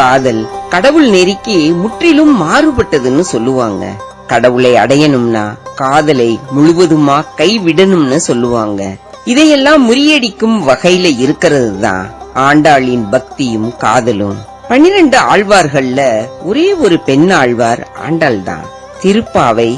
காதல் கடவுள் நெறிக்கு முற்றிலும் மாறுபட்டதுன்னு சொல்லுவாங்க. கடவுளை அடையணும்னா காதலை முழுவதுமா கைவிடணும்னு சொல்லுவாங்க. இதையெல்லாம் முறியடிக்கும் வகையில இருக்கிறது தான் ஆண்டாளின் பக்தியும் காதலும். பனிரெண்டு ஆழ்வார்கள்ல ஒரே ஒரு பெண் ஆழ்வார் ஆண்டாள் தான் திருப்பாவை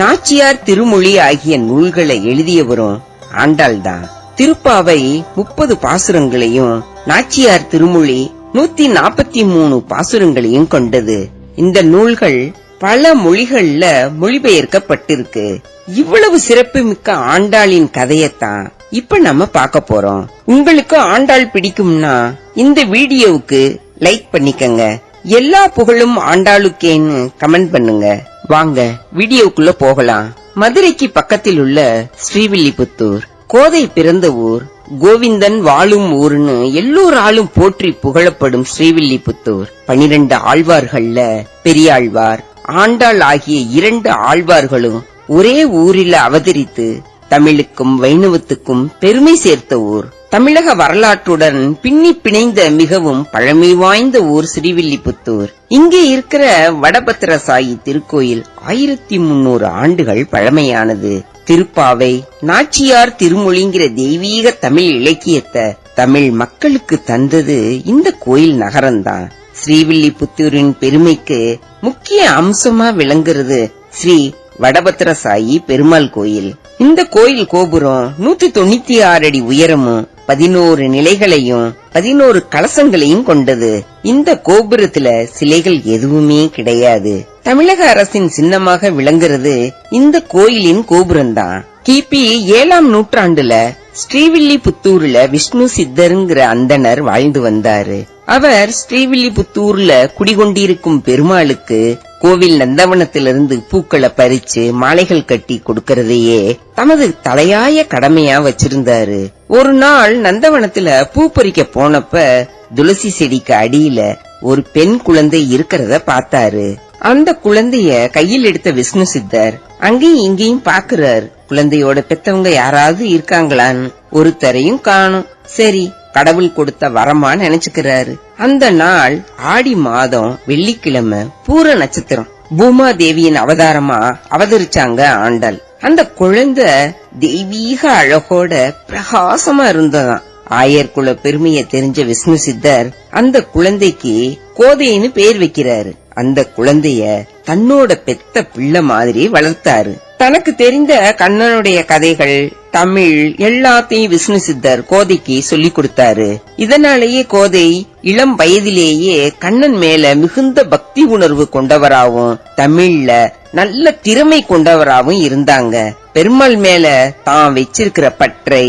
நாச்சியார் திருமொழி ஆகிய நூல்களை எழுதியவரும் ஆண்டாள் தான் திருப்பாவை முப்பது பாசுரங்களையும் நாச்சியார் திருமொழி நூத்தி நாற்பத்தி மூணு பாசுரங்களையும் கொண்டது. இந்த நூல்கள் பல மொழிகள்ல மொழிபெயர்க்கப்பட்டிருக்கு. இவ்வளவு சிறப்பு மிக்க ஆண்டாளின் கதையத்தான் இப்ப நம்ம பார்க்க போறோம். உங்களுக்கு ஆண்டாள் பிடிக்கும்னா இந்த வீடியோவுக்கு லைக் பண்ணிக்கங்க. எல்லா புகழும் ஆண்டாளுக்கேன்னு கமெண்ட் பண்ணுங்க. வாங்க வீடியோக்குள்ள போகலாம். மதுரைக்கு பக்கத்தில் உள்ள ஸ்ரீவில்லிபுத்தூர் கோதை பிறந்த ஊர் கோவிந்தன் வாழும் ஊர்னு எல்லோராலும் போற்றி புகழப்படும் ஸ்ரீவில்லிபுத்தூர். பனிரெண்டு ஆழ்வார்கள்ல பெரியாழ்வார். ஆண்டாள் ஆகிய இரண்டு ஆழ்வார்களும் ஒரே ஊரில் அவதரித்து தமிழுக்கும் வைணவத்துக்கும் பெருமை சேர்த்த ஊர். தமிழக வரலாற்றுடன் பின்னி பிணைந்த மிகவும் பழமை வாய்ந்த ஊர் ஸ்ரீவில்லிபுத்தூர். இங்கே இருக்கிற வடபத்திர சாயி திருக்கோயில் ஆயிரத்தி முன்னூறு ஆண்டுகள் பழமையானது. திருப்பாவை நாச்சியார் திருமொழிங்கிற தெய்வீக தமிழ் இலக்கியத்தை தமிழ் மக்களுக்கு தந்தது இந்த கோயில் நகரம்தான். ஸ்ரீவில்லிபுத்தூரின் பெருமைக்கு முக்கிய அம்சமா விளங்குறது ஸ்ரீ வடபத்திரசாயி பெருமாள் கோயில். இந்த கோயில் கோபுரம் நூத்தி தொண்ணூத்தி ஆறு அடி உயரமும் பதினோரு நிலைகளையும் பதினோரு கலசங்களையும் கொண்டது. இந்த கோபுரத்துல சிலைகள் எதுவுமே கிடையாது. தமிழக அரசின் சின்னமாக விளங்குறது இந்த கோயிலின் கோபுரம்தான். கிபி ஏழாம் நூற்றாண்டுல ஸ்ரீவில்லிபுத்தூர்ல விஷ்ணு சித்தருங்கிற அந்தனர் வாழ்ந்து வந்தாரு. அவர் ஸ்ரீவில்லிபுத்தூர்ல குடிகொண்டிருக்கும் பெருமாளுக்கு கோவில் நந்தவனத்திலிருந்து பூக்களை பறிச்சு மாலைகள் கட்டி கொடுக்கறதையே தமது தலையாய கடமையா வச்சிருந்தாரு. ஒரு நாள் நந்தவனத்துல பூ பறிக்க போனப்ப துளசி செடிக்கு அடியில ஒரு பெண் குழந்தை இருக்கிறத பார்த்தாரு. அந்த குழந்தைய கையில் எடுத்த விஷ்ணு சித்தர் அங்கேயும் இங்கேயும் பாக்குறாரு குழந்தையோட பெத்தவங்க யாராவது இருக்காங்களான்னு ஒருத்தரையும் காணும். சரி கடவுள் கொடுத்த வரமா நினைச்சுக்கிறாரு. அந்த நாள் ஆடி மாதம் வெள்ளிக்கிழமை பூர நட்சத்திரம். பூமா தேவியின் அவதாரமா அவதரிச்சாங்க ஆண்டாள். அந்த குழந்தை தெய்வீக அழகோட பிரகாசமா இருந்ததாம். ஆயர்குல பெருமைய தெரிஞ்ச விஷ்ணு சித்தர் அந்த குழந்தைக்கு கோதைன்னு பேர் வைக்கிறாரு. அந்த குழந்தைய தன்னோட பெத்த பிள்ளை மாதிரி வளர்த்தாரு. தனக்கு தெரிந்த கண்ணனுடைய கதைகள் தமிழ் எல்லாத்தையும் விஷ்ணு சித்தர் கோதைக்கு சொல்லி கொடுத்தாரு. இதனாலேயே கோதை இளம் வயதிலேயே கண்ணன் மேல மிகுந்த பக்தி உணர்வு கொண்டவராகவும் தமிழ்ல நல்ல திறமை கொண்டவராகவும் இருந்தாங்க. பெருமாள் மேல தான் வச்சிருக்கிற பற்றை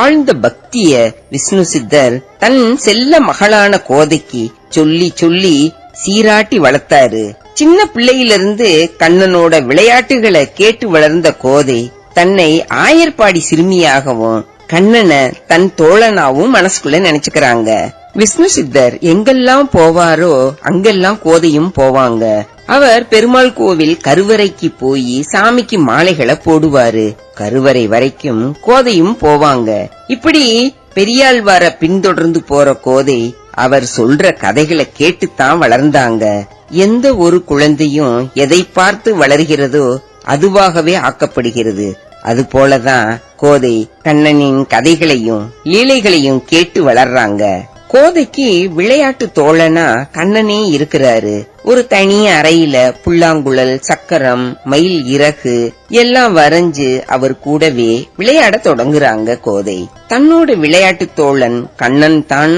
ஆழ்ந்த பக்திய விஷ்ணு சித்தர் தன் செல்ல மகளான கோதைக்கு சொல்லி சொல்லி சீராட்டி வளர்த்தாரு. சின்ன பிள்ளையிலிருந்து கண்ணனோட விளையாட்டுகளை கேட்டு வளர்ந்த கோதை தன்னை ஆயர்பாடி சிறுமியாகவும் கண்ணனை தன் தோழனாவும் மனசுக்குள்ள நினைச்சுக்கிறாங்க. விஷ்ணு சித்தர் எங்கெல்லாம் போவாரோ அங்கெல்லாம் கோதையும் போவாங்க. அவர் பெருமாள் கோவில் கருவறைக்கு போய் சாமிக்கு மாலைகளை போடுவாரு. கருவறை வரைக்கும் கோதையும் போவாங்க. இப்படி பெரியாழ்வார பின்தொடர்ந்து போற கோதை அவர் சொல்ற கதைகளை கேட்டுத்தான் வளர்ந்தாங்க. எந்த ஒரு குழந்தையும் எதை பார்த்து வளர்கிறதோ அதுவாகவே ஆக்கப்படுகிறது. அது போலதான் கோதை கண்ணனின் கதைகளையும் லீலைகளையும் கேட்டு வளர்றாங்க. கோதைக்கு விளையாட்டு தோழனா கண்ணனே இருக்கிறாரு. ஒரு தனி அறையில புல்லாங்குழல் சக்கரம் மயில் இறகு எல்லாம் வரைஞ்சு அவர் கூடவே விளையாட தொடங்குறாங்க கோதை. தன்னோட விளையாட்டு தோழன் கண்ணன் தான்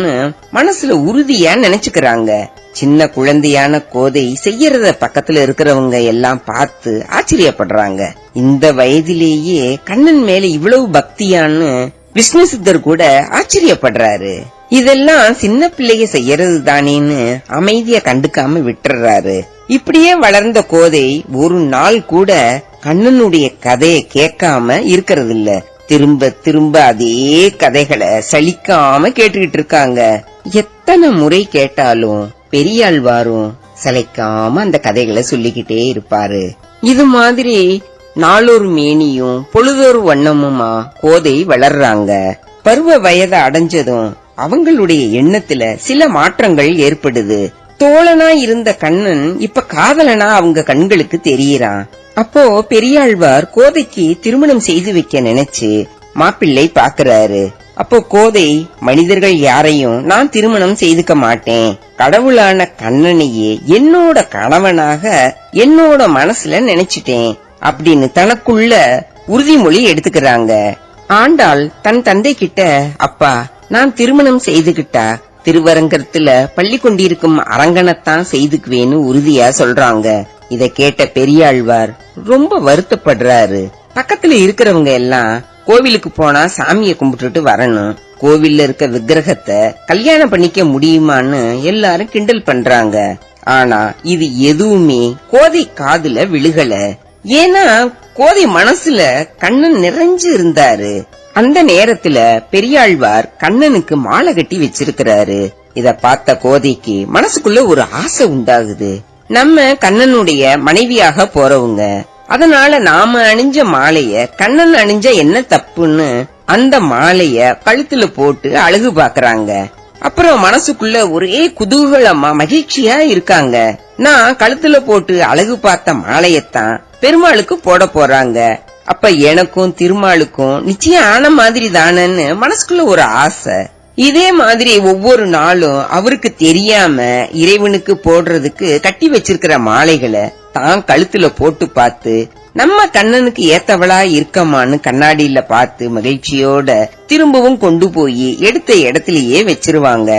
மனசுல உறுதியா நினைச்சுக்கிறாங்க. சின்ன குழந்தையான கோதை செய்யறத பக்கத்துல இருக்கிறவங்க எல்லாம் பார்த்து ஆச்சரியப்படுறாங்க. இந்த வயதிலேயே கண்ணன் மேல இவ்வளவு பக்தியான்னு விஷ்ணு சித்தர் கூட ஆச்சரியப்படுறாரு. இதெல்லாம் சின்ன பிள்ளைய செய்யறது தானேன்னு அமைதிய கண்டுக்காம விட்டுறாரு. இப்படியே வளர்ந்த கோதை ஒரு நாள் கூட கண்ணனுடைய கதையை கேட்காம இருக்கிறது இல்ல திரும்ப திரும்ப அதே கதைகளை சலிக்காம கேட்டுக்கிட்டு இருக்காங்க. எத்தனை முறை கேட்டாலும் பெரியாழ்வாரும் சளைக்காம அந்த கதைகளை சொல்லிக்கிட்டே இருப்பாரு. இது மாதிரி நாளொரு மேனியும் பொழுதொரு வண்ணமுமா கோதை வளர்றாங்க. பருவ வயதை அடைஞ்சதும் அவங்களுடைய எண்ணத்துல சில மாற்றங்கள் ஏற்படுது. தோழனா இருந்த கண்ணன் இப்ப காதலனா அவங்க கண்களுக்கு தெரியறான். அப்போ பெரியாழ்வார் கோதைக்கு திருமணம் செய்து வைக்க நினைச்சு மாப்பிள்ளை பாக்குறாரு. அப்போ கோதை மனிதர்கள் யாரையும் நான் திருமணம் செய்துக்க மாட்டேன். கடவுளான கண்ணனையே என்னோட கணவனாக என்னோட மனசுல நினைச்சிட்டேன். அப்படின்னு தனக்குள்ள உறுதிமொழி எடுத்துக்கிறாங்க. ஆண்டாள் தன் தந்தை கிட்ட அப்பா நான் திருமணம் செய்துகிட்டா? திருவரங்கத்துல பள்ளி கொண்டிருக்கும் அரங்கனத்தான் செய்துக்குவேன்னு உறுதியா சொல்றாங்க. இத கேட்ட பெரியாழ்வார் ரொம்ப வருத்தப்படுறாரு. பக்கத்துல இருக்கிறவங்க எல்லாம் கோவிலுக்கு போனா சாமிய கும்பிட்டுட்டு வரணும். கோவில்ல இருக்க விக்கிரகத்தை கல்யாணம் பண்ணிக்க முடியுமான்னு எல்லாரும் கிண்டல் பண்றாங்க. ஆனா இது எதுவுமே கோதை காதுல விழுகல. ஏன்னா கோதை மனசுல கண்ணன் நிறைஞ்சு இருந்தாரு. அந்த நேரத்துல பெரியாழ்வார் கண்ணனுக்கு மாலை கட்டி வச்சிருக்கிறாரு. இத பார்த்த கோதைக்கு மனசுக்குள்ள ஒரு ஆசை உண்டாகுது. நம்ம கண்ணனுடைய மனைவியாக போறவங்க அதனால நாம அணிஞ்ச மாலைய கண்ணன் அணிஞ்ச என்ன தப்புன்னு அந்த மாலைய கழுத்துல போட்டு அழகு பாக்குறாங்க. அப்புறம் மனசுக்குள்ள ஒரே குதூகலமா மகிழ்ச்சியா இருக்காங்க. நான் கழுத்துல போட்டு அழகு பார்த்த மாலையத்தான் பெருமாளுக்கு போட போறாங்க. அப்ப எனக்கும் திருமாலுக்கும் நிச்சயம் ஆன மாதிரி தானன்னு மனசுக்குள்ள ஒரு ஆசை. இதே மாதிரி ஒவ்வொரு நாளும் அவருக்கு தெரியாம இறைவனுக்கு போடுறதுக்கு கட்டி வச்சிருக்கிற மாலைகளை தான் கழுத்துல போட்டு பார்த்து நம்ம கண்ணனுக்கு ஏத்தவளா இருக்கமான்னு கண்ணாடியில பார்த்து மகிழ்ச்சியோட திரும்பவும் கொண்டு போய் எடுத்த இடத்திலேயே வச்சிருவாங்க.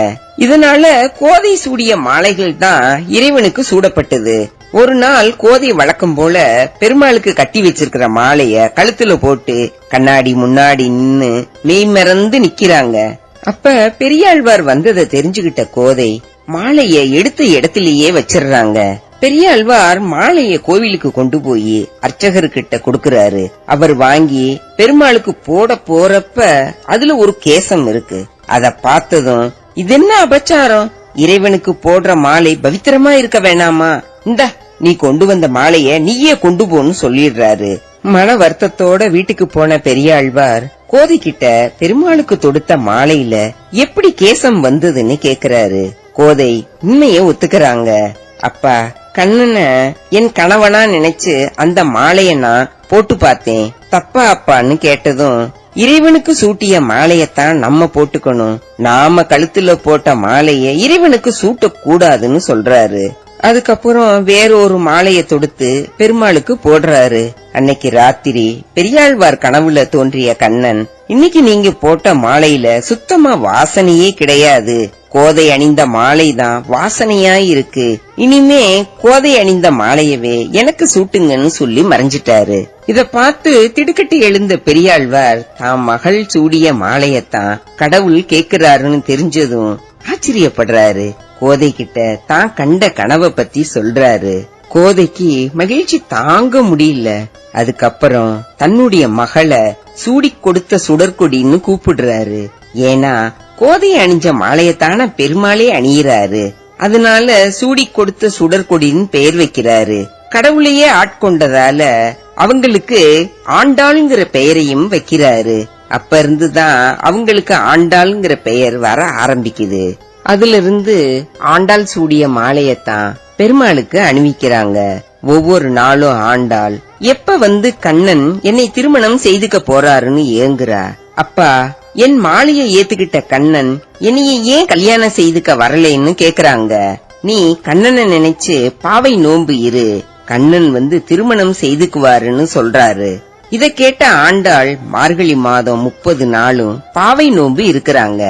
இதனால கோதை சூடிய மாலைகள் தான் இறைவனுக்கு சூடப்பட்டது. ஒரு நாள் கோதை வழக்கம் போல பெருமாளுக்கு கட்டி வச்சிருக்கிற மாலைய கழுத்துல போட்டு கண்ணாடி முன்னாடி நின்னு மெய்மறந்து நிக்கிறாங்க. அப்ப பெரியாழ்வார் வந்ததை தெரிஞ்சுகிட்ட கோதை மாலைய எடுத்த இடத்திலேயே வச்சிடுறாங்க பெரியாழ்வார் மாலைய கோவிலுக்கு கொண்டு போய் அர்ச்சகர்கிட்ட கொடுக்கறாரு. அவர் வாங்கி பெருமாளுக்கு போட போறப்ப அதுல ஒரு கேசம் இருக்கு. அத பார்த்ததும் இது என்ன அபச்சாரம்? இறைவனுக்கு போடுற மாலை பவித்திரமா இருக்க வேணாமா? இந்த நீ கொண்டு வந்த மாலைய நீயே கொண்டு போன்னு சொல்லிடுறாரு. மன வருத்தத்தோட வீட்டுக்கு போன பெரியாழ்வார் கோதை கிட்ட பெருமாளுக்கு தொடுத்த மாலையில எப்படி கேசம் வந்ததுன்னு கேக்குறாரு. கோதை உண்மைய ஒத்துக்கறாங்க. அப்பா கண்ணன என் கணவனா நினைச்சு அந்த மாலைய நான் போட்டு பார்த்தேன். தப்பா அப்பான்னு கேட்டதும் இறைவனுக்கு சூட்டிய மாலையத்தான் நம்ம போட்டுக்கணும். நாம கழுத்துல போட்ட மாலைய இறைவனுக்கு சூட்ட கூடாதுன்னு சொல்றாரு. அதுக்கப்புறம் வேற ஒரு தொடுத்து பெருமாளுக்கு போடுறாரு. அன்னைக்கு ராத்திரி பெரியாழ்வார் கனவுல தோன்றிய கண்ணன் இன்னைக்கு நீங்க போட்ட மாலையில சுத்தமா வாசனையே கிடையாது. கோதை அணிந்த மாலைதான் வாசனையா இருக்கு. இனிமே கோதை அணிந்த மாலையவே எனக்கு சூட்டுங்கன்னு சொல்லி மறைஞ்சிட்டாரு. இத பார்த்து திடுக்கட்டி எழுந்த பெரியாழ்வார் தாம் மகள் சூடிய மாலையத்தான் கடவுள் கேக்குறாருன்னு தெரிஞ்சதும் ஆச்சரியப்படுறாரு. கோதை கிட்ட தான் கண்ட கனவை பத்தி சொல்றாரு. கோதைக்கு மகிழ்ச்சி தாங்க முடியல. அதுக்கப்புறம் தன்னுடைய மகளை சூடி கொடுத்த சுடற்கொடின்னு கூப்பிடுறாரு. ஏன்னா கோதை அணிஞ்ச மாலையத்தான பெருமாளே அணியிறாரு. அதனால சூடி கொடுத்த சுடற்கொடின்னு பெயர் வைக்கிறாரு. கடவுளையே ஆட்கொண்டதால அவங்களுக்கு ஆண்டாளுங்கிற பெயரையும் வைக்கிறாரு. அப்ப இருந்துதான் அவங்களுக்கு ஆண்டாள்ங்கிற பெயர் வர ஆரம்பிக்குது. அதுல இருந்து ஆண்டாள் சூடிய மாலையத்தான் பெருமாளுக்கு அணிவிக்கிறாங்க. ஒவ்வொரு நாளும் ஆண்டாள் எப்ப வந்து கண்ணன் என்னை திருமணம் செய்துக்க போறாருன்னு ஏங்குறா. அப்பா என் மாலையை ஏத்துக்கிட்ட கண்ணன் என்னைய ஏன் கல்யாணம் செய்துக்க வரலைன்னு கேக்குறாங்க. நீ கண்ணனை நினைச்சு பாவை நோன்பு இரு. கண்ணன் வந்து திருமணம் செய்துக்குவாருன்னு சொல்றாரு. இத கேட்ட ஆண்டாள் மார்கழி மாதம் முப்பது நாளும் பாவை நோன்பு இருக்கிறாங்க.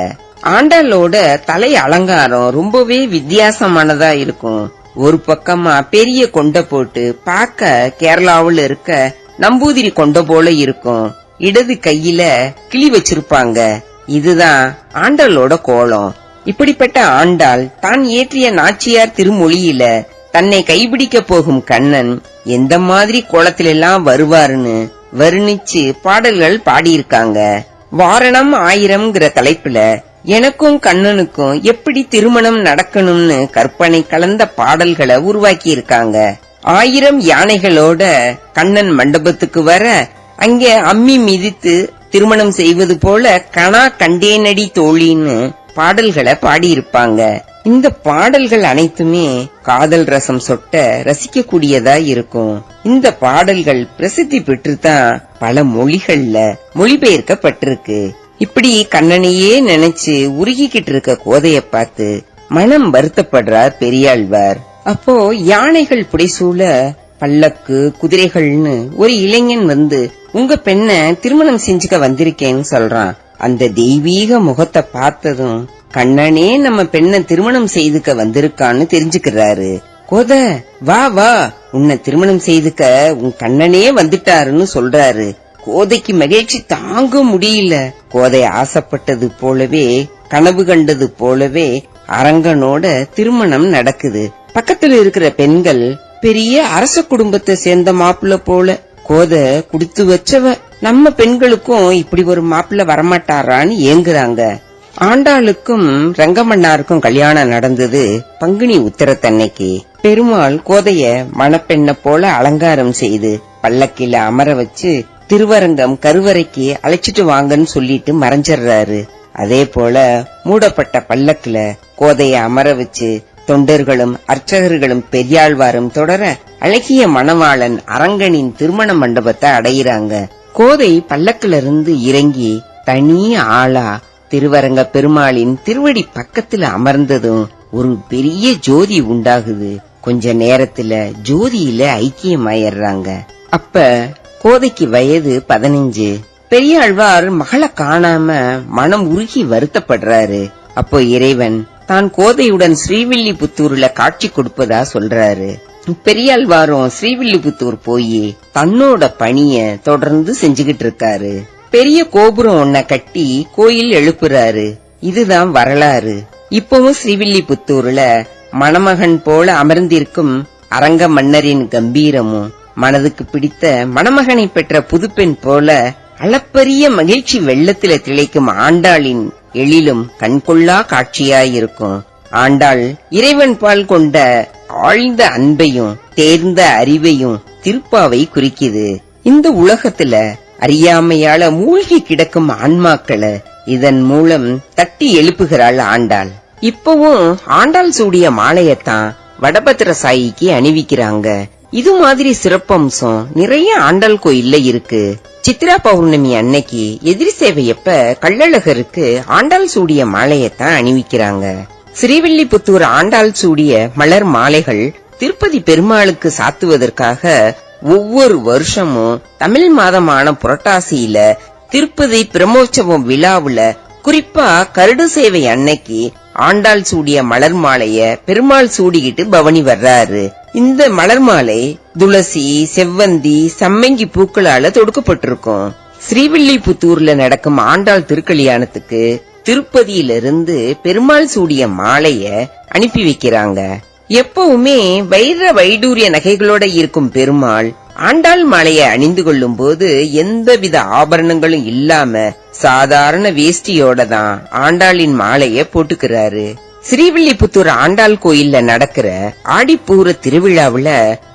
ஆண்டாளோட தலை அலங்காரம் ரொம்பவே வித்தியாசமானதா இருக்கும். ஒரு பக்கமா பெரிய கொண்டை போட்டு பார்க்க கேரளாவுல இருக்க நம்பூதிரி கொண்டை போல இருக்கும். இடது கையில கிளி வச்சிருப்பாங்க. இதுதான் ஆண்டாளோட கோலம். இப்படிப்பட்ட ஆண்டாள் தான் ஏற்றிய நாச்சியார் திருமொழியில தன்னை கைபிடிக்க போகும் கண்ணன் எந்த மாதிரி கோலத்திலெல்லாம் வருவாருன்னு வர்ணிச்சு பாடல்கள் பாடியிருக்காங்க. வாரணம் ஆயிரம்ங்கிற தலைப்புல எனக்கும் கண்ணனுக்கும் எப்படி திருமணம் நடக்கணும்னு கற்பனை கலந்த பாடல்களை உருவாக்கி இருக்காங்க ஆயிரம் யானைகளோட கண்ணன் மண்டபத்துக்கு வர அங்கே அம்மி மிதித்து திருமணம் செய்வது போல கணா கண்டேனடி தோழின்னு பாடல்களை பாடியிருப்பாங்க. இந்த பாடல்கள் அனைத்துமே காதல் ரசம் சொட்ட ரசிக்கக்கூடியதா இருக்கும். இந்த பாடல்கள் பிரசித்தி பெற்றுதான் பல மொழிகள்ல மொழிபெயர்க்கப்பட்டிருக்கு. இப்படி கண்ணனையே நினைச்சு உருகிக்கிட்டு இருக்க கோதைய பார்த்து மனம் வருத்தப்படுறார் பெரியாழ்வார். அப்போ யானைகள் புடைசூழ பல்லக்கு குதிரைகள்னு ஒரு இளைஞன் வந்து உங்க பெண்ண திருமணம் செஞ்சுக்க வந்திருக்கேன்னு சொல்றான். அந்த தெய்வீக முகத்தை பார்த்ததும் கண்ணனே நம்ம பெண்ணை திருமணம் செய்துக்க வந்திருக்கான்னு தெரிஞ்சுக்கிறாரு. கோத வா வா உன்னை திருமணம் செய்துக்க உன் கண்ணனே வந்துட்டாருன்னு சொல்றாரு. கோதைக்கு மகிழ்ச்சி தாங்க முடியல. கோதை ஆசைப்பட்டது போலவே கனவு கண்டது போலவே அரங்கனோட திருமணம் நடக்குது. பக்கத்துல இருக்கிற பெண்கள் பெரிய அரச குடும்பத்தை சேர்ந்த மாப்பிள்ள போல கோத குடுத்து வச்சவ நம்ம பெண்களுக்கும் இப்படி ஒரு மாப்பிள்ள வரமாட்டாரான்னு ஏங்குறாங்க. ஆண்டாளுக்கும் ரங்கமன்னாருக்கும் கல்யாணம் நடந்தது பங்குனி உத்தரத்தன்னைக்கு. பெருமாள் கோதைய மணப்பெண்ண போல அலங்காரம் செய்து பல்லக்கில அமர வச்சு திருவரங்கம் கருவறைக்கு அழைச்சிட்டு வாங்கன்னு சொல்லிட்டு மறைஞ்சிடுறாரு. அதே போல மூடப்பட்ட பல்லக்குல கோதைய அமர வச்சு தொண்டர்களும் அர்ச்சகர்களும் பெரியாழ்வாரும் தொடர அழகிய மணவாளன் அரங்கனின் திருமண மண்டபத்தை அடையிறாங்க. கோதை பல்லக்குல இருந்து இறங்கி தனி ஆளா திருவரங்க பெருமாளின் திருவடி பக்கத்துல அமர்ந்ததும் ஒரு பெரிய ஜோதி உண்டாகுது. கொஞ்ச நேரத்துல ஜோதியில ஐக்கியமாயிடுறாங்க. அப்ப கோதைக்கு வயது பதினஞ்சு. பெரியாழ்வார் மகளை காணாம மனம் உருகி வருத்தப்படுறாரு. அப்போ இறைவன் தான் கோதையுடன் ஸ்ரீவில்லிபுத்தூர்ல காட்சி கொடுப்பதா சொல்றாரு. பெரியாழ்வாரும் ஸ்ரீவில்லிபுத்தூர் போய் தன்னோட பணிய தொடர்ந்து செஞ்சுகிட்டு இருக்காரு பெரிய கோபுரம் ஒன்ன கட்டி கோயில் எழுப்புறாரு. இதுதான் வரலாறு. இப்பவும் ஸ்ரீவில்லிபுத்தூர்ல மணமகன் போல அமர்ந்திருக்கும் அரங்க மன்னரின் கம்பீரமும் மனதுக்கு பிடித்த மணமகனை பெற்ற புதுப்பெண் போல அளப்பரிய மகிழ்ச்சி வெள்ளத்தில திளைக்கும் ஆண்டாளின் எழிலும் கண்கொள்ளா காட்சியாயிருக்கும். ஆண்டாள் இறைவன் பால் கொண்ட ஆழ்ந்த அன்பையும் தேர்ந்த அறிவையும் திருப்பாவை குறிக்குது. இந்த உலகத்துல அறியாமையால மூழ்கி கிடக்கும் ஆன்மாக்களை இதன் மூலம் தட்டி எழுப்புகிறாள் ஆண்டாள். இப்பவும் ஆண்டாள் சூடிய மாலையத்தான் வடபத்திர சாயிக்கு அணிவிக்கிறாங்க. இது மாதிரி சிறப்பம்சம் நிறைய ஆண்டாள் கோயில்ல இருக்கு. சித்ரா பௌர்ணமி அன்னைக்கு எதிரி சேவையப்ப கள்ளழகருக்கு ஆண்டாள் சூடிய மாலையத்தான் அணிவிக்கிறாங்க. ஸ்ரீவில்லிபுத்தூர் ஆண்டாள் சூடிய மலர் மாலைகள் திருப்பதி பெருமாளுக்கு சாத்துவதற்காக ஒவ்வொரு வருஷமும் தமிழ் மாதமான புரட்டாசியில திருப்பதி பிரம்மோற்சவம் விழாவுல குறிப்பா கருடு சேவை அன்னைக்கு ஆண்டாள் சூடிய மலர் மாலைய பெருமாள் சூடிக்கிட்டு பவனி வர்றாரு. இந்த மலர் மாலை துளசி செவ்வந்தி சம்மங்கி பூக்களால தொடுக்கப்பட்டிருக்கும். ஸ்ரீவில்லிபுத்தூர்ல நடக்கும் ஆண்டாள் திருக்கல்யாணத்துக்கு திருப்பதியிலிருந்து பெருமாள் சூடிய மாலைய அனுப்பி வைக்கிறாங்க. எப்பவுமே வைர வைடூரிய நகைகளோட இருக்கும் பெருமாள் ஆண்டாள் மாலையை அணிந்து கொள்ளும் போது எந்தவித ஆபரணங்களும் இல்லாம சாதாரண வேஷ்டியோட தான் ஆண்டாளின் மாலைய போட்டுக்கிறாரு. ஸ்ரீவில்லிபுத்தூர் ஆண்டாள் கோயில்ல நடக்கிற ஆடிப்பூர திருவிழாவுல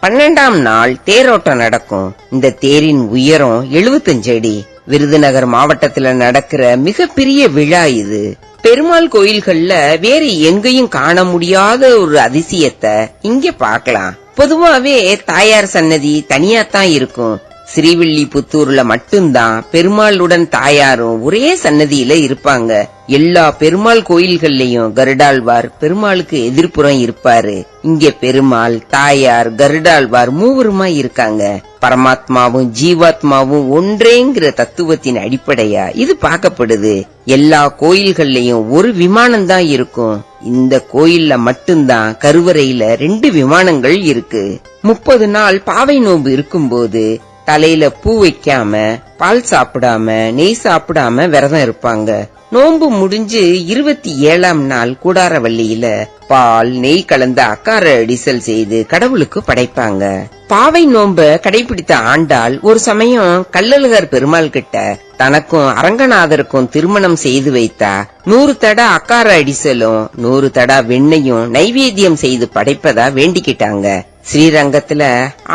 பன்னெண்டாம் நாள் தேரோட்டம் நடக்கும். இந்த தேரின் உயரம் 75 அடி. விருதுநகர் மாவட்டத்துல நடக்கிற மிகப்பெரிய விழா இது. பெருமாள் கோயில்கள்ல வேற எங்கேயும் காண முடியாத ஒரு அதிசயத்தை இங்க பார்க்கலாம். பொதுவாவே தாயார் சன்னதி தனியா தான் இருக்கும். ஸ்ரீவில்லிபுத்தூர்ல மட்டும்தான் பெருமாளுடன் தாயாரும் ஒரே சன்னதியில இருப்பாங்க. எல்லா பெருமாள் கோயில்கள்லயும் கருடாழ்வார் பெருமாளுக்கு எதிர்ப்புறம் இருப்பாரு. இங்க பெருமாள் தாயார் கருடாழ்வார் மூவருமா இருக்காங்க. பரமாத்மாவும் ஜீவாத்மாவும் ஒன்றேங்கிற தத்துவத்தின் அடிப்படையா இது பார்க்கப்படுது. எல்லா கோயில்கள்லயும் ஒரு விமானம் தான் இருக்கும். இந்த கோயில்ல மட்டும்தான் கருவறையில ரெண்டு விமானங்கள் இருக்கு. முப்பது நாள் பாவை நோன்பு இருக்கும்போது தலையில பூ வைக்காம பால் சாப்பிடாம நெய் சாப்பிடாம விரதம் இருப்பாங்க. நோன்பு முடிஞ்சு இருபத்தி ஏழாம் நாள் கூடாரவள்ளியில பால் நெய் கலந்த அக்கார அடிசல் செய்து கடவுளுக்கு படைப்பாங்க. பாவை நோன்ப கடைபிடித்த ஆண்டாள் ஒரு சமயம் கள்ளழகர் பெருமாள் கிட்ட தனக்கும் அரங்கநாதருக்கும் திருமணம் செய்து வைத்தா நூறு தடா அக்கார அடிசலும் நூறு தடா வெண்ணையும் நைவேத்தியம் செய்து படைப்பதா வேண்டிக்கிட்டாங்க. ஸ்ரீரங்கத்துல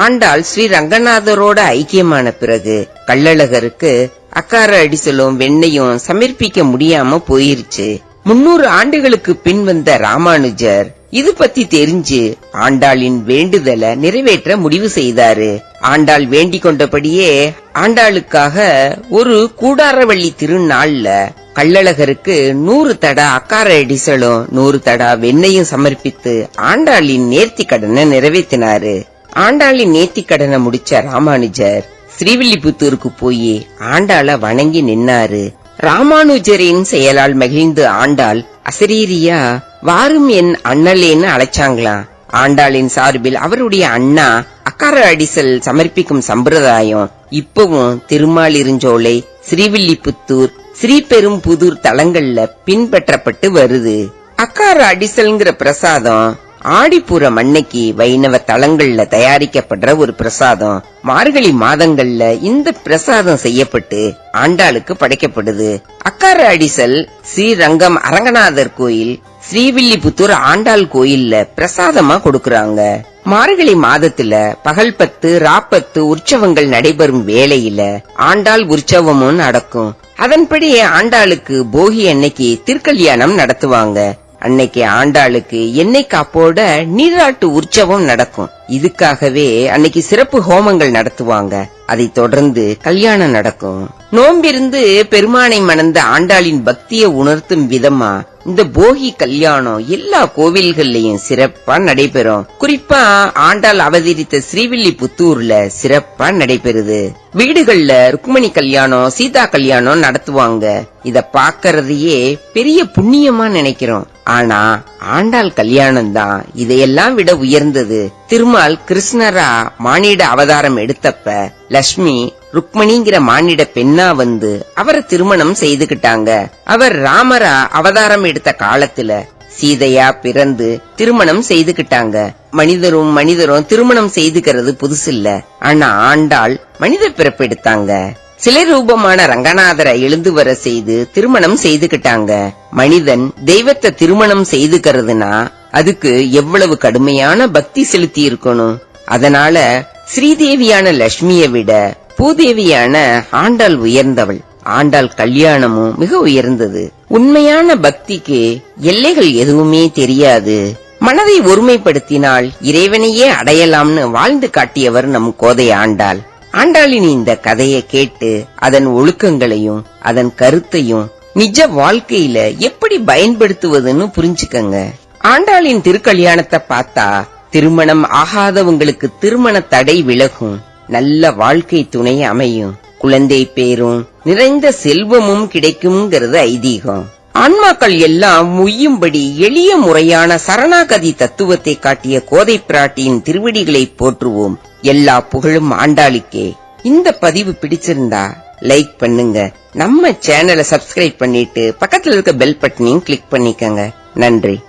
ஆண்டாள் ஸ்ரீரங்கநாதரோட ஐக்கியமான பிறகு கள்ளழகருக்கு அக்கார அடிசலும் வெண்ணையும் சமர்ப்பிக்க முடியாம போயிருச்சு. முன்னூறு ஆண்டுகளுக்கு பின் வந்த ராமானுஜர் இது பத்தி தெரிஞ்சு ஆண்டாளின் வேண்டுதலை நிறைவேற்ற முடிவு செய்தாரு. ஆண்டாள் வேண்டிக் கொண்டபடியே ஆண்டாளுக்காக ஒரு கூடாரவள்ளி திருநாள்ல கள்ளழகருக்கு நூறு தடா அக்கார அடிசலும் நூறு தடா வெண்ணையும் சமர்ப்பித்து ஆண்டாளின் நேர்த்தி கடனை நிறைவேற்றினாரு. ஆண்டாளின் நேர்த்தி கடனை முடிச்ச ராமானுஜர் ஸ்ரீவில்லிபுத்தூருக்கு போய் ஆண்டாள வணங்கி நின்னாரு. ராமானுஜரின் செயலால் மகிழ்ந்து ஆண்டாள் அசரீரியா வாரும் என் அண்ணலேன்னு அழைச்சாங்களாம் ஆண்டாளின் சார்பில் அவருடைய அண்ணா அக்கார அடிசல் சமர்ப்பிக்கும் சம்பிரதாயம். இப்பவும் திருமாலிருஞ்சோலை ஸ்ரீவில்லிபுத்தூர் ஸ்ரீபெரும்புதூர் தலங்கள்ல பின்பற்றப்பட்டு வருது. அக்கார அடிசல்ங்கிற பிரசாதம் ஆடிப்புறம் அன்னைக்கு வைணவ தலங்கள்ல தயாரிக்கப்படுற ஒரு பிரசாதம். மார்கழி மாதங்கள்ல இந்த பிரசாதம் செய்யப்பட்டு ஆண்டாளுக்கு படைக்கப்படுது. அக்கார அடிசல் ஸ்ரீரங்கம் அரங்கநாதர் கோயில் ஸ்ரீவில்லிபுத்தூர் ஆண்டாள் கோயில்ல பிரசாதமா கொடுக்கறாங்க. மார்கழி மாதத்துல பகல் பத்து ராப்பத்து உற்சவங்கள் நடைபெறும் வேளையில ஆண்டாள் உற்சவமும் நடக்கும். அதன்படி ஆண்டாளுக்கு போகி அன்னைக்கு திருக்கல்யாணம் நடத்துவாங்க. அன்னைக்கு ஆண்டாளுக்கு எண்ணெய் காப்போட நீராட்டு உற்சவம் நடக்கும். இதுக்காகவே அன்னைக்கு சிறப்பு ஹோமங்கள் நடத்துவாங்க. அதை தொடர்ந்து கல்யாணம் நடக்கும். நோம்பிருந்து பெருமானை மணந்த ஆண்டாளின் பக்தியை உணர்த்தும் விதமா இந்த போகி கல்யாணம் எல்லா கோவில்கள்லயும் சிறப்பா நடைபெறும். குறிப்பா ஆண்டாள் அவதரித்த ஸ்ரீவில்லிபுத்தூர்ல சிறப்பா நடைபெறுது. வீடுகள்ல ருக்மணி கல்யாணம் சீதா கல்யாணம் நடத்துவாங்க. இத பாக்கறதையே பெரிய புண்ணியமா நினைக்கிறோம். ஆனா ஆண்டாள் கல்யாணம் தான் இதையெல்லாம் விட உயர்ந்தது. திருமால் கிருஷ்ணரா மானிட அவதாரம் எடுத்தப்ப லட்சுமி ருக்மணிங்கிற மானிட பெண்ணா வந்து அவரை திருமணம் செய்துகிட்டாங்க. அவர் ராமரா அவதாரம் எடுத்த காலத்துல சீதையா பிறந்து திருமணம் செய்துகிட்டாங்க. மனிதரும் மனிதரும் திருமணம் செய்துக்கிறது புதுசு இல்ல ஆனா ஆண்டாள் மனித பிறப்பு எடுத்தாங்க. சிலை ரூபமான ரங்கநாதரை எழுந்து வர செய்து திருமணம் செய்துகிட்டாங்க. மனிதன் தெய்வத்தை திருமணம் செய்துக்கிறதுனா அதுக்கு எவ்வளவு கடுமையான பக்தி செலுத்தி இருக்கணும் அதனால ஸ்ரீதேவியான லட்சுமியை விட பூதேவியான ஆண்டாள் உயர்ந்தவள். ஆண்டாள் கல்யாணமும் மிக உயர்ந்தது. உண்மையான பக்திக்கு எல்லைகள் எதுவுமே தெரியாது. மனதை ஒருமைப்படுத்தினால் இறைவனையே அடையலாம்னு வாழ்ந்து காட்டியவர் நம் கோதை ஆண்டாள். ஆண்டாளின் இந்த கதையை கேட்டு அதன் ஒழுக்கங்களையும் அதன் கருத்தையும் நிஜ வாழ்க்கையில எப்படி பயன்படுத்துவதுன்னு புரிஞ்சுக்கங்க. ஆண்டாளின் திருக்கல்யாணத்தை பார்த்தா திருமணம் ஆகாதவங்களுக்கு திருமண தடை விலகும். நல்ல வாழ்க்கை துணை அமையும். குழந்தை பேரும் நிறைந்த செல்வமும் கிடைக்கும்ங்கிறது ஐதீகம். ஆன்மாக்கள் எல்லாம் முய்யும்படி எளிய முறையான சரணாகதி தத்துவத்தை காட்டிய கோதை பிராட்டியின் திருவடிகளை போற்றுவோம். எல்லா புகழும் ஆண்டாளிக்கே. இந்த பதிவு பிடிச்சிருந்தா லைக் பண்ணுங்க. நம்ம சேனலை சப்ஸ்கிரைப் பண்ணிட்டு பக்கத்துல இருக்க பெல் பட்டனையும் கிளிக் பண்ணிக்கங்க. நன்றி.